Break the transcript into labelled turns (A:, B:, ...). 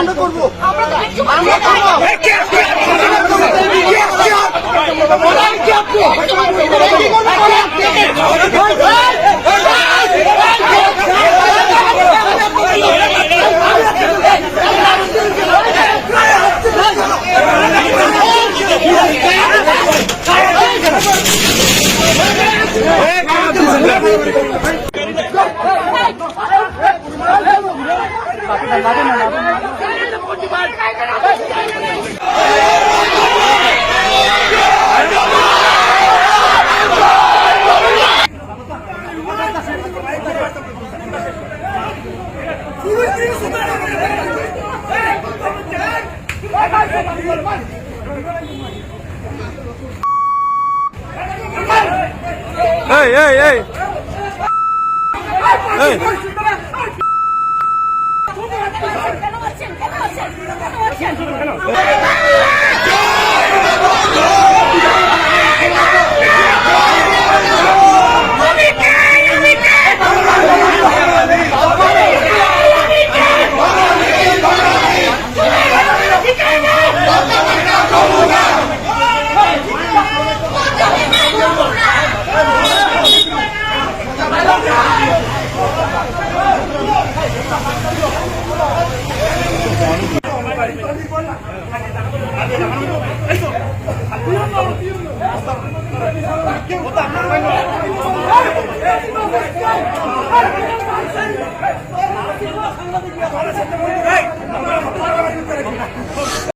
A: আমরা করব? আমরা
B: এই এই এই এই
C: কেন সাংবাদিক